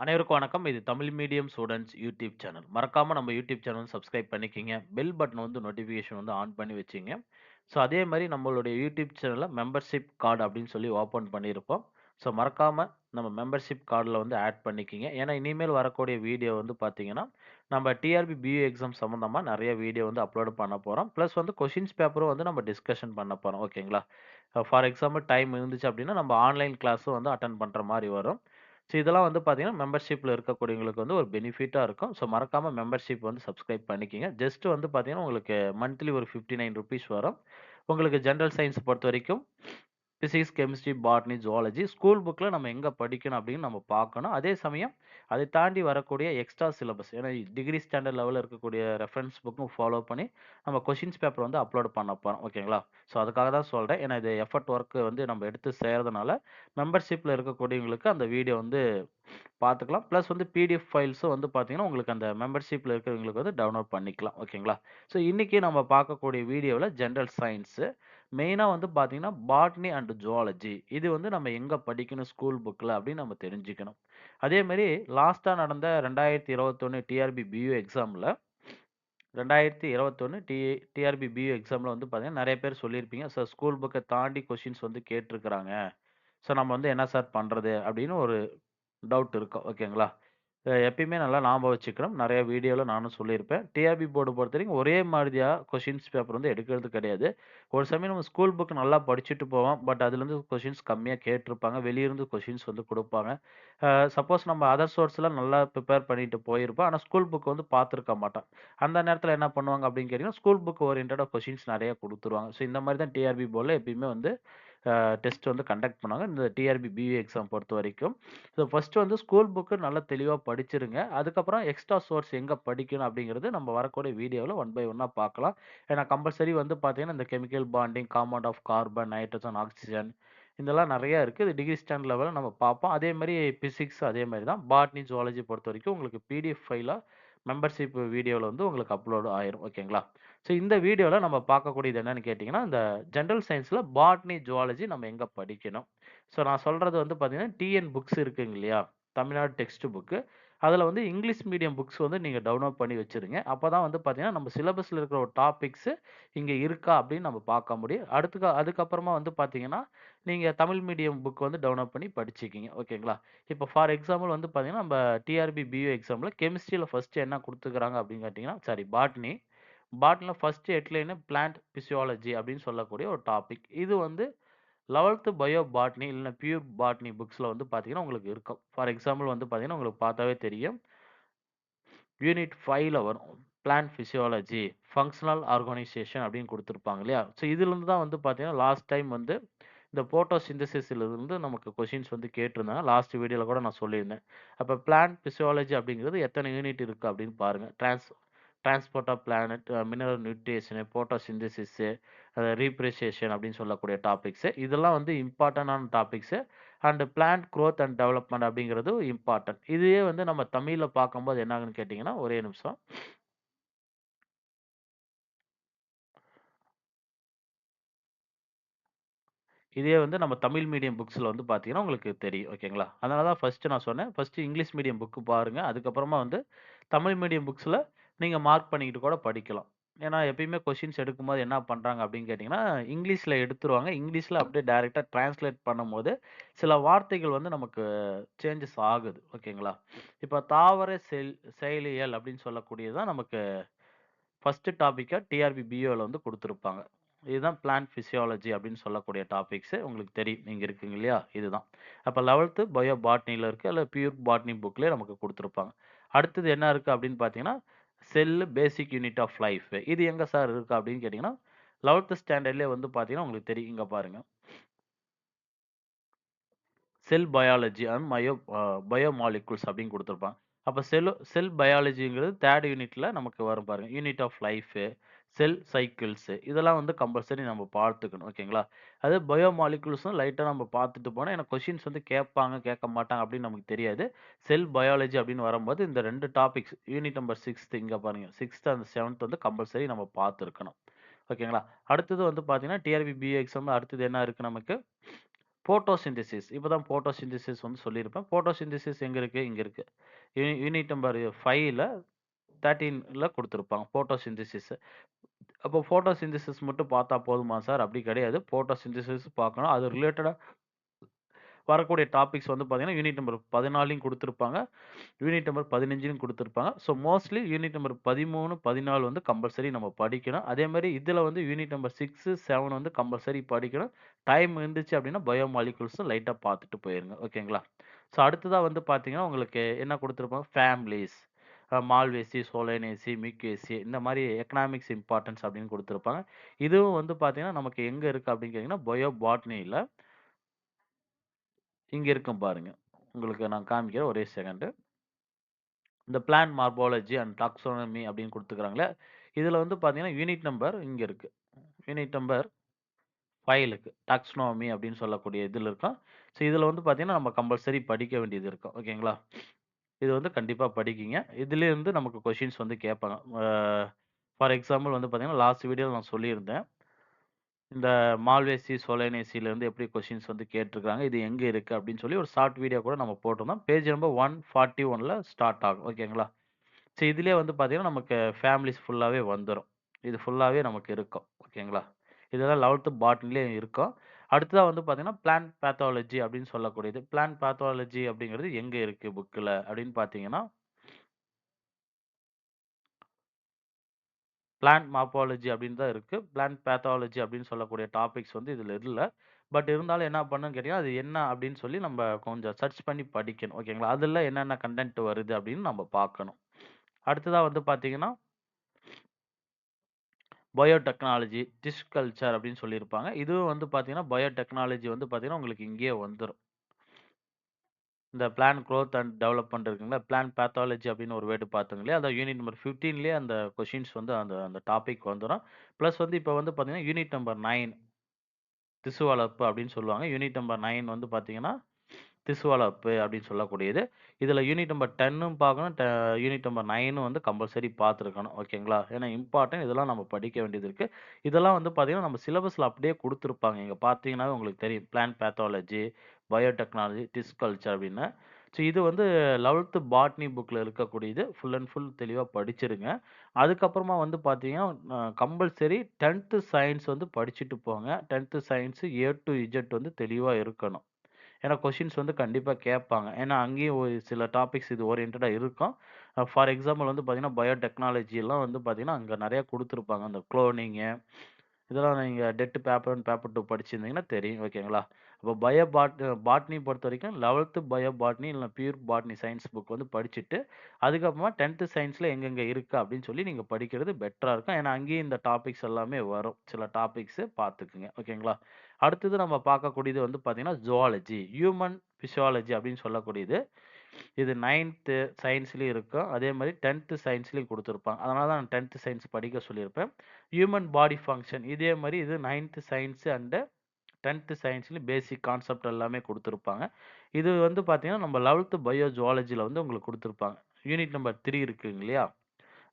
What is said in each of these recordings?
அனைவருக்கும் வணக்கம். இது Tamil medium students YouTube channel. மறக்காமல் நம்ம யூடியூப் சேனல் சப்ஸ்கிரைப் பண்ணிக்கிங்க பெல் பட்டன் வந்து நோட்டிஃபிகேஷன் வந்து ஆன் பண்ணி வச்சுங்க ஸோ அதே மாதிரி நம்மளுடைய யூடியூப் சேனலில் மெம்பர்ஷிப் கார்டு அப்படின்னு சொல்லி ஓப்பன் பண்ணியிருப்போம். ஸோ மறக்காமல் நம்ம மெம்பர்ஷிப் கார்டில் வந்து ஆட் பண்ணிக்கிங்க ஏன்னா இனிமேல் வரக்கூடிய வீடியோ வந்து பார்த்தீங்கன்னா, நம்ம டிஆர்பி பியூ எக்ஸாம் சம்மந்தமாக நிறைய வீடியோ வந்து அப்லோட் பண்ண போகிறோம் ப்ளஸ் வந்து கொஷின்ஸ் பேப்பரும் வந்து நம்ம டிஸ்கஷன் பண்ண போகிறோம் ஓகேங்களா? ஃபார் எக்ஸாம்பிள் டைம் இருந்துச்சு அப்படின்னா, நம்ம ஆன்லைன் கிளாஸும் வந்து அட்டன் பண்ணுற மாதிரி வரும். ஸோ இதெல்லாம் வந்து பார்த்தீங்கன்னா, மெம்பர்ஷிப்பில் இருக்கக்கூடியவங்களுக்கு வந்து ஒரு பெனிஃபிட்டாக இருக்கும். ஸோ மறக்காமல் மெம்பர்ஷிப் வந்து சப்ஸ்கிரைப் பண்ணிக்கங்க. ஜஸ்ட் வந்து பார்த்தீங்கன்னா, உங்களுக்கு மந்த்லி ஒரு ₹59 வரும். உங்களுக்கு ஜென்ரல் சயின்ஸ் பொறுத்த வரைக்கும் physics chemistry, botany, zoology school புக்கில் நம்ம எங்கே படிக்கணும் அப்படின்னு நம்ம பார்க்கணும். அதே சமயம் அதை தாண்டி வரக்கூடிய எக்ஸ்ட்ரா சிலபஸ் ஏன்னா டிகிரி ஸ்டாண்டர்ட் லெவலில் இருக்கக்கூடிய ரெஃபரன்ஸ் புக்கும் ஃபாலோ பண்ணி நம்ம கொஷின்ஸ் பேப்பர் வந்து அப்லோட் பண்ண போகிறோம் ஓகேங்களா? ஸோ அதுக்காக தான் சொல்கிறேன் ஏன்னா இது எஃபர்ட் ஒர்க்கு வந்து நம்ம எடுத்து செய்கிறதுனால மெம்பர்ஷிப்பில் இருக்கக்கூடியவங்களுக்கு அந்த வீடியோ வந்து பார்த்துக்கலாம். ப்ளஸ் வந்து பிடிஎஃப் ஃபைல்ஸும் வந்து பார்த்தீங்கன்னா, உங்களுக்கு அந்த மெம்பர்ஷிப்பில் இருக்கிறவங்களுக்கு வந்து டவுன்லோட் பண்ணிக்கலாம். ஓகேங்களா? ஸோ இன்றைக்கி நம்ம பார்க்கக்கூடிய வீடியோவில் ஜென்ரல் சயின்ஸு மெயினா வந்து பார்த்தீங்கன்னா, பாட்னி அண்ட் ஜூவாலஜி இது வந்து நம்ம எங்க படிக்கணும் ஸ்கூல் புக்ல அப்படின்னு நம்ம தெரிஞ்சுக்கணும். அதே மாரி லாஸ்ட்டா நடந்த 2021 டிஆர்பி பியூ எக்ஸாம்ல 2021 டி டிஆர்பி பியூ எக்ஸாம்ல வந்து பார்த்தீங்கன்னா, நெறைய பேர் சொல்லியிருப்பீங்க. சார் ஸ்கூல் புக்க தாண்டி கொஸ்டின்ஸ் வந்து கேட்டிருக்கிறாங்க. ஸோ நம்ம வந்து என்ன சார் பண்றது? அப்படின்னு ஒரு டவுட் இருக்கும். ஓகேங்களா? எப்பயுமே நல்லா ஞாபகம் வச்சுக்கணும். நிறைய வீடியோவில் நானும் சொல்லியிருப்பேன். டிஆர்பி போர்டு பொறுத்தவரைக்கும் ஒரே மாதிரியாக கொஷின்ஸ் பேப்பர் வந்து எடுக்கிறது கிடையாது. ஒரு சமயம் நம்ம ஸ்கூல் புக் நல்லா படிச்சுட்டு போவோம். பட் அதுலேருந்து கொஷின்ஸ் கம்மியாக கேட்டிருப்பாங்க. வெளியிருந்து கொஷின்ஸ் வந்து கொடுப்பாங்க சப்போஸ் நம்ம அதர் சோர்ஸ்லாம் நல்லா ப்ரிப்பேர் பண்ணிட்டு போயிருப்போம். ஆனால் ஸ்கூல் புக் வந்து பார்த்துருக்க மாட்டோம். அந்த நேரத்தில் என்ன பண்ணுவாங்க அப்படின்னு கேட்டிங்கன்னா ஸ்கூல் புக் ஓரியன்டாக கொஷின்ஸ் நிறைய கொடுத்துருவாங்க ஸோ இந்த மாதிரி தான் டிஆர்பி போர்டில் எப்பயுமே வந்து டெஸ்ட் வந்து கண்டக்ட் பண்ணுவாங்க. இந்த டிஆர்பி பிஏ எக்ஸாம் பொறுத்தவரைக்கும். ஸோ ஃபர்ஸ்ட்டு வந்து ஸ்கூல் புக்கு நல்லா தெளிவாக படிச்சிருங்க அதுக்கப்புறம் எக்ஸ்ட்ரா சோர்ஸ் எங்கே படிக்கணும் அப்படிங்கிறது நம்ம வரக்கூடிய வீடியோவில் ஒன் பை ஒன்னாக பார்க்கலாம். ஏன்னா கம்பல்சரி வந்து பார்த்தீங்கன்னா, இந்த chemical bonding, compound of carbon, nitrogen, oxygen இதெல்லாம் நிறையா இருக்குது டிகிரி ஸ்டாண்ட் லெவலில் நம்ம பார்ப்போம். அதே மாதிரி பிசிக்ஸ் அதே மாதிரி தான். பாட்னி, ஜுவாலஜி பொறுத்த வரைக்கும் உங்களுக்கு பிடிஎஃப் ஃபைலாக மெம்பர்ஷிப் வீடியோவில் வந்து உங்களுக்கு அப்லோடு ஆயிரும். ஓகேங்களா? ஸோ இந்த வீடியோல நம்ம பார்க்கக்கூடியது என்னன்னு கேட்டிங்கன்னா இந்த ஜென்ரல் சயின்ஸில் பாட்னி, ஜுவாலஜி நம்ம எங்கே படிக்கணும்? ஸோ நான் சொல்கிறது வந்து பார்த்தீங்கன்னா, டிஎன் புக்ஸ் இருக்குங்க இல்லையா? Tamil Nadu text book. அதில் வந்து இங்கிலீஷ் மீடியம் புக்ஸ் வந்து நீங்கள் டவுன்லோட் பண்ணி வச்சுருங்க. அப்போ தான் வந்து பார்த்தீங்கன்னா, நம்ம சிலபஸில் இருக்கிற ஒரு டாபிக்ஸு இங்கே இருக்கா அப்படின்னு நம்ம பார்க்க முடியும். அடுத்து அதுக்கப்புறமா வந்து பார்த்தீங்கன்னா, நீங்கள் தமிழ் மீடியம் புக் வந்து டவுன்லோட் பண்ணி படிச்சுக்கிங்க ஓகேங்களா? இப்போ ஃபார் எக்ஸாம்பிள் வந்து பார்த்தீங்கன்னா, நம்ம டிஆர்பி பியூ எக்ஸாமில் கெமிஸ்ட்ரியில் ஃபஸ்ட்டு என்ன கொடுத்துக்கிறாங்க அப்படின்னு கேட்டிங்கன்னா சாரி பாட்னி. பாட்டில் ஃபஸ்ட்டு ஹெட்லைனு பிளான்ட் பிசியாலஜி அப்படின்னு சொல்லக்கூடிய ஒரு டாபிக். இது வந்து 11த் பயோ பாட்னி இல்லைனா பியூர் பாட்னி புக்ஸில் வந்து பார்த்தீங்கன்னா, உங்களுக்கு இருக்கும். ஃபார் எக்ஸாம்பிள் வந்து பார்த்தீங்கன்னா, உங்களுக்கு பார்த்தாவே தெரியும். யூனிட் ஃபைவ்ல வரும். பிளான்ட் பிசியாலஜி, ஃபங்க்ஷனல் ஆர்கனைசேஷன் அப்படின்னு கொடுத்துருப்பாங்க இல்லையா? ஸோ இதுலேருந்து தான் வந்து பார்த்தீங்கன்னா, லாஸ்ட் டைம் வந்து இந்த போட்டோ சிந்தசிஸ்லேருந்து நமக்கு கொஷின்ஸ் வந்து கேட்டிருந்தாங்க. லாஸ்ட் வீடியோவில் கூட நான் சொல்லியிருந்தேன். அப்போ பிளான்ட் பிசியாலஜி அப்படிங்கிறது எத்தனை யூனிட் இருக்குது அப்படின்னு பாருங்கள் trans transport of planet, mineral nutrition, photosynthesis, அதை ரீப்ரிசியேஷன் அப்படின்னு சொல்லக்கூடிய டாபிக்ஸு. இதெல்லாம் வந்து இம்பார்ட்டண்டான topics. And plant growth and development அப்படிங்கிறது இம்பார்ட்டன்ட். இதையே வந்து நம்ம தமிழில் பார்க்கும்போது என்னாகுன்னு கேட்டிங்கன்னா ஒரே நிமிஷம். இதே வந்து நம்ம தமிழ் மீடியம் புக்ஸில் வந்து பார்த்தீங்கன்னா, உங்களுக்கு தெரியும். ஓகேங்களா? அதனால தான் ஃபர்ஸ்ட்டு நான் சொன்னேன். ஃபர்ஸ்ட்டு இங்கிலீஷ் மீடியம் புக்கு பாருங்கள் அதுக்கப்புறமா வந்து தமிழ் மீடியம் புக்ஸில் நீங்க மார்க் பண்ணிக்கிட்டு கூட படிக்கலாம். ஏன்னா எப்பயுமே கொஸ்டின்ஸ் எடுக்கும்போது என்ன பண்றாங்க அப்படின்னு கேட்டீங்கன்னா, இங்கிலீஷ்ல எடுத்துருவாங்க. இங்கிலீஷ்ல அப்படியே டைரக்ட்டா டிரான்ஸ்லேட் பண்ணும்போது, சில வார்த்தைகள் வந்து நமக்கு சேஞ்சஸ் ஆகுது. ஓகேங்களா? இப்ப தாவர செல் செயலியல் அப்படின்னு சொல்லக்கூடியது தான் நமக்கு ஃபஸ்ட்டு டாபிக்கா டிஆர்பி பியூல வந்து குடுத்துருப்பாங்க. இதுதான் பிளான்ட் பிசியாலஜி அப்படின்னு சொல்லக்கூடிய டாபிக்ஸு. உங்களுக்கு தெரியும். இங்க இருக்குங்க இல்லையா? இதுதான். அப்ப 11த் பயோ பாட்னில இருக்கு. அல்ல பியூர் பாட்னி புக்லயே நமக்கு குடுத்துருப்பாங்க. அடுத்தது என்ன இருக்கு அப்படின்னு பார்த்தீங்கன்னா, cell basic unit of life. இது எங்க சார் இருக்குது அப்படின்னு கேட்டிங்கன்னா 11த் ஸ்டாண்டர்ட்லயே வந்து பார்த்தீங்கன்னா, உங்களுக்கு தெரியும். இங்கே பாருங்க. Cell biology and mayo biomolecules அப்படின்னு கொடுத்துருப்பாங்க அப்ப செல் செல் பயாலஜிங்கிறது தேர்ட் யூனிட்ல நமக்கு வரும் பாருங்க. Unit of life, cell cycles இதெல்லாம் வந்து கம்பல்சரி நம்ம பார்த்துக்கணும். ஓகேங்களா? அது பயோ மாலிக்யூல்ஸும் லைட்டாக நம்ம பார்த்துட்டு போனால் எனக்கு கொஷின்ஸ் வந்து கேட்பாங்க, கேட்க மாட்டாங்க அப்படின்னு நமக்கு தெரியாது. செல் பயாலஜி அப்படின்னு வரும்போது இந்த ரெண்டு டாபிக்ஸ் யூனிட் நம்பர் சிக்ஸ்த்து இங்கே பாருங்க. 6த் அண்ட் 7த் வந்து கம்பல்சரி நம்ம பார்த்துருக்கணும். ஓகேங்களா? அடுத்தது வந்து பார்த்தீங்கன்னா, டிஆர்பி பிஏ எக்ஸாம்ல அடுத்தது என்ன இருக்குது நமக்கு? போட்டோசிந்தசிஸ் இப்போ தான் போட்டோசிந்தசிஸ் வந்து சொல்லியிருப்பேன். போட்டோசிந்தசிஸ் எங்கே இருக்குது இங்கே இருக்குது யூ யூனிட் நம்பர் 5ல 13ல குடுத்திருப்பாங்க. போட்டோசிந்தசிஸ். அப்போ போட்டோசிந்தசிஸ் மட்டும் பார்த்தா போதுமா சார்? அப்படி கிடையாது. போட்டோசிந்தசிஸ் பார்க்கணும். அது ரிலேட்டடா வரக்கூடிய டாபிக்ஸ் வந்து பார்த்தீங்கன்னா, யூனிட் நம்பர் 14லயும் குடுத்திருப்பாங்க. யூனிட் நம்பர் 15லயும் குடுத்திருப்பாங்க. ஸோ மோஸ்ட்லி யூனிட் நம்பர் 13, 14 வந்து கம்பல்சரி நம்ம படிக்கணும். அதே மாரி இதுல வந்து யூனிட் நம்பர் 6, 7 வந்து கம்பல்சரி படிக்கணும். டைம் இருந்துச்சு அப்படின்னா, பயோ மாலிக்யூல்ஸ் லைட்டா பார்த்துட்டு போயிருங்க. ஓகேங்களா? ஸோ அடுத்ததா வந்து பார்த்தீங்கன்னா, உங்களுக்கு என்ன குடுத்திருப்பாங்க? ஃபேமிலிஸ் மால்வேசி, சோலைனேசி மிக்வேசி இந்த மாதிரி எக்கனாமிக்ஸ் இம்பார்ட்டன்ஸ் அப்படின்னு கொடுத்துருப்பாங்க இதுவும் வந்து பார்த்தீங்கன்னா, நமக்கு எங்கே இருக்குது அப்படின்னு கேட்டிங்கன்னா பயோ பாட்னியில் இங்கே இருக்கும் பாருங்க. உங்களுக்கு நான் காமிக்கிறேன். ஒரே செகண்டு. இந்த பிளான் மார்பாலஜி அண்ட் டாக்ஸோனமி அப்படின்னு கொடுத்துக்கிறாங்களே இதில் வந்து பார்த்தீங்கன்னா, யூனிட் நம்பர் இங்கே இருக்குது யூனிட் நம்பர் ஃபைலுக்கு டாக்ஸ்னோமி அப்படின்னு சொல்லக்கூடிய இதில் இருக்கும். ஸோ இதில் வந்து பார்த்தீங்கன்னா, நம்ம கம்பல்சரி படிக்க வேண்டியது இருக்கும். ஓகேங்களா? இது வந்து கண்டிப்பா படிக்கிங்க. இதுலேருந்து நமக்கு கொஷின்ஸ் வந்து கேட்பாங்க. அ ஃபார் எக்ஸாம்பிள் வந்து பார்த்தீங்கன்னா, லாஸ்ட் வீடியோல நான் சொல்லியிருந்தேன். இந்த மால்வேசி, சோலைனேசியிலேருந்து எப்படி கொஷின்ஸ் வந்து கேட்டிருக்காங்க இது எங்க இருக்கு அப்படின்னு சொல்லி ஒரு ஷார்ட் வீடியோ கூட நம்ம போட்டிருந்தோம். பேஜ் நம்பர் 141ல ஸ்டார்ட் ஆகும். ஓகேங்களா? ஸோ இதுலயே வந்து பார்த்தீங்கன்னா, நமக்கு ஃபேமிலிஸ் ஃபுல்லாவே வந்துரும். இது ஃபுல்லாவே நமக்கு இருக்கும். ஓகேங்களா? இதெல்லாம் 11த் பாட்னிலயே இருக்கும். அடுத்ததாக வந்து பார்த்தீங்கன்னா, பிளான் பேத்தாலஜி அப்படின்னு சொல்லக்கூடியது. பிளான் பேத்தாலஜி அப்படிங்கிறது எங்கே இருக்குது புக்கில் அப்படின்னு பார்த்தீங்கன்னா பிளான் மாப்பாலஜி அப்படின்னு தான் இருக்குது பிளான் பேத்தாலஜி அப்படின்னு சொல்லக்கூடிய டாபிக்ஸ் வந்து இதில் இல்லை பட் இருந்தாலும் என்ன பண்ணணும்னு கேட்டிங்கன்னா அது என்ன அப்படின்னு சொல்லி நம்ம கொஞ்சம் சர்ச் பண்ணி படிக்கணும். ஓகேங்களா? அதில் என்னென்ன கன்டென்ட் வருது அப்படின்னு நம்ம பார்க்கணும். அடுத்ததாக வந்து பார்த்தீங்கன்னா பயோடெக்னாலஜி, டிஷ் கல்ச்சர் அப்படின்னு சொல்லியிருப்பாங்க. இதுவும் வந்து பார்த்தீங்கன்னா, பயோடெக்னாலஜி வந்து பார்த்தீங்கன்னா, உங்களுக்கு இங்கேயே வந்துடும் இந்த பிளான் க்ரோத் அண்ட் டெவலப்மெண்ட் இருக்குங்களா, பிளான் பேத்தாலஜி அப்படின்னு ஒரு வேர்டு பார்த்துங்களே அந்த யூனிட் நம்பர் 15லயே அந்த கொஷின்ஸ் வந்து அந்த அந்த டாபிக் வந்துடும் ப்ளஸ் வந்து இப்போ வந்து பார்த்தீங்கன்னா, யூனிட் நம்பர் நைன் திசு வளர்ப்பு அப்படின்னு சொல்லுவாங்க. யூனிட் நம்பர் நைன் வந்து பார்த்தீங்கன்னா, திசு அப்படின்னு சொல்லக்கூடியது. இதில் யூனிட் நம்பர் 10ம் பார்க்கணும். யூனிட் நம்பர் நைனும் வந்து கம்பல்சரி பார்த்துருக்கணும். ஓகேங்களா? ஏன்னா இம்பார்ட்டன்ட் இதெல்லாம் நம்ம படிக்க வேண்டியது இருக்குது இதெல்லாம் வந்து பார்த்திங்கன்னா நம்ம சிலபஸில் அப்படியே கொடுத்துருப்பாங்க இங்கே பார்த்தீங்கன்னா உங்களுக்கு தெரியும். பிளான் பேத்தாலஜி, பயோடெக்னாலஜி, டிஸ்கல்ச்சர் அப்படின்னு. ஸோ இது வந்து 11த் பாட்னி புக்கில் இருக்கக்கூடியது. ஃபுல் அண்ட் ஃபுல் தெளிவாக படிச்சிருங்க. அதுக்கப்புறமா வந்து பார்த்தீங்கன்னா, கம்பல்சரி டென்த்து சயின்ஸ் வந்து படிச்சுட்டு போங்க. Tenth science A to Z வந்து தெளிவாக இருக்கணும். ஏன்னா கொஷின்ஸ் வந்து கண்டிப்பா கேட்பாங்க. ஏன்னா அங்கேயும் ஒரு சில டாபிக்ஸ் இது ஓரியன்டடா இருக்கும். ஃபார் எக்ஸாம்பிள் வந்து பார்த்தீங்கன்னா, பயோடெக்னாலஜிலாம் வந்து பார்த்தீங்கன்னா, அங்க நிறையா குடுத்துருப்பாங்க. அந்த குளோனிங்கு இதெல்லாம் நீங்க டெட் பேப்பர் 1, பேப்பர் 2 படிச்சிருந்தீங்கன்னா தெரியும். ஓகேங்களா? அப்போ பயோ பாட் பாட்னி பொறுத்தவரைக்கும் 11த் பயோ பாட்னி இல்ல பியூர் பாட்னி சயன்ஸ் புக் வந்து படிச்சுட்டு, அதுக்கப்புறமா 10த் சயன்ஸ்ல எங்கெங்க இருக்கு அப்படின்னு சொல்லி நீங்க படிக்கிறது பெட்டரா இருக்கும். ஏன்னா அங்கேயும் இந்த டாபிக்ஸ் எல்லாமே வரும். சில டாபிக்ஸ் பார்த்துக்குங்க. ஓகேங்களா? அடுத்தது நம்ம பார்க்கக்கூடியது வந்து பார்த்தீங்கன்னா, ஜுவாலஜி ஹியூமன் பிசியாலஜி அப்படின்னு சொல்லக்கூடியது. இது நைன்த்து சயின்ஸ்லேயும் இருக்கும். அதே மாதிரி டென்த்து சயின்ஸ்லேயும் கொடுத்துருப்பாங்க அதனால தான் நான் டென்த்து சயின்ஸ் படிக்க சொல்லியிருப்பேன். ஹியூமன் பாடி ஃபங்க்ஷன் இதே மாதிரி இது நைன்த்து சயின்ஸு அண்டு டென்த்து சயின்ஸ்லேயும் பேசிக் கான்செப்ட் எல்லாமே கொடுத்துருப்பாங்க இது வந்து பார்த்தீங்கன்னா, நம்ம 11த் பயோ ஜுவாலஜியில் வந்து உங்களுக்கு கொடுத்துருப்பாங்க யூனிட் நம்பர் த்ரீ இருக்குங்க இல்லையா?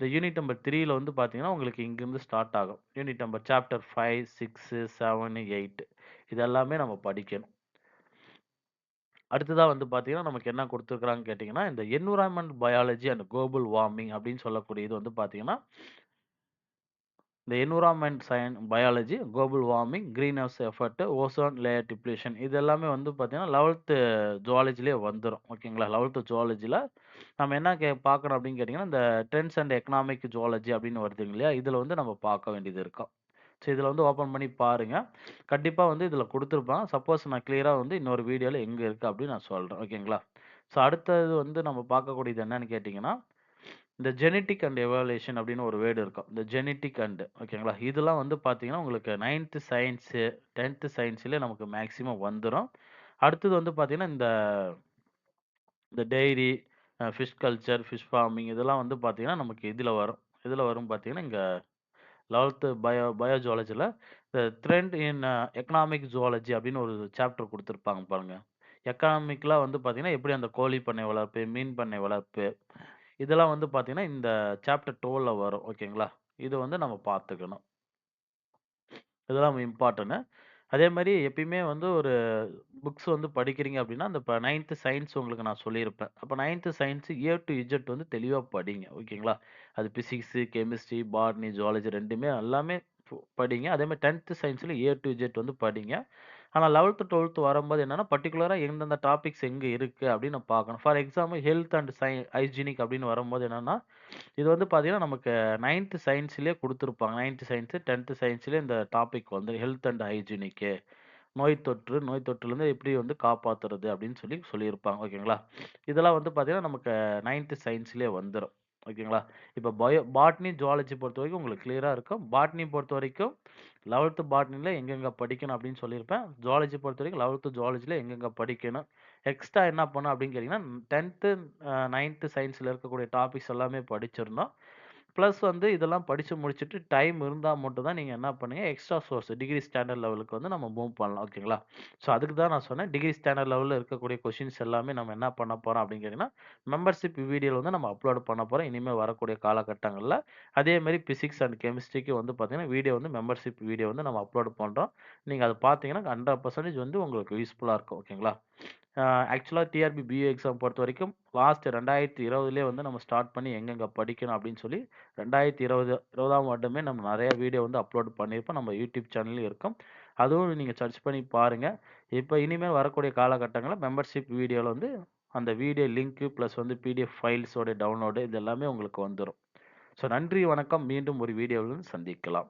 இந்த யூனிட் நம்பர் த்ரீயில் வந்து பார்த்தீங்கன்னா, உங்களுக்கு இங்கேருந்து ஸ்டார்ட் ஆகும். யூனிட் நம்பர் சாப்டர் 5, 6, 7, 8 இது எல்லாமே நம்ம படிக்கணும். அடுத்ததாக வந்து பார்த்தீங்கன்னா, நமக்கு என்ன கொடுத்துருக்குறாங்கன்னு கேட்டிங்கன்னா இந்த environment biology and global warming அப்படின்னு சொல்லக்கூடியது வந்து பார்த்தீங்கன்னா இந்த environment சயின் biology, global warming, greenhouse effect, ozone layer depletion இது எல்லாமே வந்து பார்த்தீங்கன்னா, லெவல்த்து ஜுவாலஜிலேயே வந்துடும் ஓகேங்களா? லெவல்த்து ஜுவாலஜியில் நம்ம என்ன கே பார்க்கணும் அப்படின்னு கேட்டிங்கன்னா இந்த ட்ரெண்ட்ஸ் அண்ட் எக்கனாமிக் ஜுவாலஜி அப்படின்னு வருதுங்க இல்லையா? இதில் வந்து நம்ம பார்க்க வேண்டியது இருக்கும். ஸோ இதில் வந்து ஓப்பன் பண்ணி பாருங்கள் கண்டிப்பாக வந்து இதில் கொடுத்துருப்பேன் சப்போஸ் நான் கிளியராக வந்து இன்னொரு வீடியோவில் எங்கே இருக்குது அப்படின்னு நான் சொல்கிறேன் ஓகேங்களா? ஸோ அடுத்தது வந்து நம்ம பார்க்கக்கூடியது என்னன்னு கேட்டிங்கன்னா இந்த ஜெனடிக் அண்ட் எவாலுவேஷன் அப்படின்னு ஒரு வேர்டு இருக்கும். இந்த ஜெனடிக் அண்டு ஓகேங்களா? இதெல்லாம் வந்து பார்த்தீங்கன்னா, உங்களுக்கு நைன்த்து சயின்ஸு டென்த்து சயின்ஸ்லேயே நமக்கு மேக்ஸிமம் வந்துடும் அடுத்தது வந்து பார்த்தீங்கன்னா, இந்த இந்த dairy, fish culture, fish farming இதெல்லாம் வந்து பார்த்தீங்கன்னா, நமக்கு இதில் வரும். இதில் வரும் பார்த்தீங்கன்னா, இங்கே லெவல்த்து பயோ பயோஜுவாலஜியில் இந்த த்ரெண்ட் இன் எக்கனாமிக் ஜூவாலஜி அப்படின்னு ஒரு சாப்டர் கொடுத்துருப்பாங்க பாருங்கள் எக்கனாமிக்கெலாம் வந்து பார்த்தீங்கன்னா, எப்படி அந்த கோழி பண்ணை வளர்ப்பு, மீன் பண்ணை வளர்ப்பு இதெல்லாம் வந்து பார்த்தீங்கன்னா, இந்த சாப்டர் 2ல வரும். ஓகேங்களா? இது வந்து நம்ம பார்த்துக்கணும். இதெல்லாம் இம்பார்ட்டன்ட். அதே மாரி எப்பயுமே வந்து ஒரு புக்ஸ் வந்து படிக்கிறீங்க அப்படின்னா, அந்த ப 9த் சயன்ஸ் உங்களுக்கு நான் சொல்லியிருப்பேன். அப்ப ninth science A to Z வந்து தெளிவா படிங்க. ஓகேங்களா? அது பிசிக்ஸு, கெமிஸ்ட்ரி, பாட்னி, ஜூவாலஜி 2மே எல்லாமே படிங்க. அதே மாரி 10த் சயன்ஸ்ல ஏ டூ இசட் வந்து படிங்க. ஆனா 11த், 12த் வரும்போது என்னன்னா, பர்ட்டிகுலரா எந்தெந்த டாபிக்ஸ் எங்க இருக்கு அப்படின்னு நம்ம பார்க்கணும். ஃபார் எக்ஸாம்பிள் ஹெல்த் அண்ட் சை ஹைஜீனிக் அப்படின்னு வரும்போது என்னன்னா, இது வந்து பார்த்தீங்கன்னா, நமக்கு 9த் சயன்ஸ்லயே குடுத்துருப்பாங்க. 9த் சயன்ஸ், 10த் சயன்ஸ்லயே இந்த டாபிக் வந்து ஹெல்த் அண்ட் ஹைஜீனிக்கு. நோய் தொற்று, நோய் தொற்றுலேருந்து எப்படி வந்து காப்பாத்துறது அப்படின்னு சொல்லி சொல்லியிருப்பாங்க. ஓகேங்களா? இதெல்லாம் வந்து பார்த்தீங்கன்னா, நமக்கு 9த் சயன்ஸ்லயே வந்துரும். ஓகேங்களா? இப்போ பயோ பாட்னி, ஜுவாலஜி பொறுத்த வரைக்கும் உங்களுக்கு கிளியராக இருக்கும். பாட்னி பொறுத்த வரைக்கும் லெவல்த்து பாட்னியில் எங்கெங்கே படிக்கணும் அப்படின்னு சொல்லியிருப்பேன். ஜுவாலஜி பொறுத்த வரைக்கும் லெவல்த்து ஜுவாலஜியில் எங்கெங்கே படிக்கணும். எக்ஸ்ட்ரா என்ன பண்ணும் அப்படின்னு கேட்டிங்கன்னா டென்த்து நைன்த்து சயின்ஸில் இருக்கக்கூடிய டாபிக்ஸ் எல்லாமே படிச்சிருந்தோம் ப்ளஸ் வந்து இதெல்லாம் படித்து முடிச்சுட்டு டைம் இருந்தால் மட்டும் தான் நீங்கள் என்ன பண்ணுங்க, எக்ஸ்ட்ரா சோர்ஸ் டிகிரி ஸ்டாண்டர்ட் லெவலுக்கு வந்து நம்ம மூவ் பண்ணலாம். ஓகேங்களா? ஸோ அதுக்கு தான் நான் சொன்னேன். டிகிரி ஸ்டாண்டர்ட் லெவலில் இருக்கக்கூடிய கொஷின்ஸ் எல்லாமே நம்ம என்ன பண்ண போகிறோம் அப்படின்னு கேட்டிங்கன்னா மெம்பர்ஷிப் வீடியோவில் வந்து நம்ம அப்லோட் பண்ண போகிறோம் இனிமேல் வரக்கூடிய காலகட்டங்களில் அதேமாரி ஃபிசிக்ஸ் அண்ட் கெமிஸ்ட்ரிக்கு வந்து பார்த்திங்கன்னா வீடியோ வந்து மெம்பர்ஷிப் வீடியோ வந்து நம்ம அப்லோட் பண்ணுறோம் நீங்கள் அதை பார்த்தீங்கன்னா 100% வந்து உங்களுக்கு யூஸ்ஃபுல்லாக இருக்கும். ஓகேங்களா? ஆக்சுவலாக டிஆர்பி பிஏ எக்ஸாம் பொறுத்த வரைக்கும் லாஸ்ட் 2020லயே வந்து நம்ம ஸ்டார்ட் பண்ணி எங்கெங்கே படிக்கணும் அப்படின்னு சொல்லி 2020 20ஆம் வருடமே நம்ம நிறைய வீடியோ வந்து அப்லோட் பண்ணியிருப்போம். நம்ம யூடியூப் சேனல்லையும் இருக்கும். அதுவும் நீங்கள் சர்ச் பண்ணி பாருங்கள் இப்போ இனிமேல் வரக்கூடிய காலகட்டங்களில் மெம்பர்ஷிப் வீடியோவில் வந்து அந்த வீடியோ லிங்க் ப்ளஸ் வந்து பிடிஎஃப் ஃபைல்ஸோட டவுன்லோடு இது எல்லாமே உங்களுக்கு வந்துடும் ஸோ நன்றி, வணக்கம். மீண்டும் ஒரு வீடியோவில் சந்திக்கலாம்.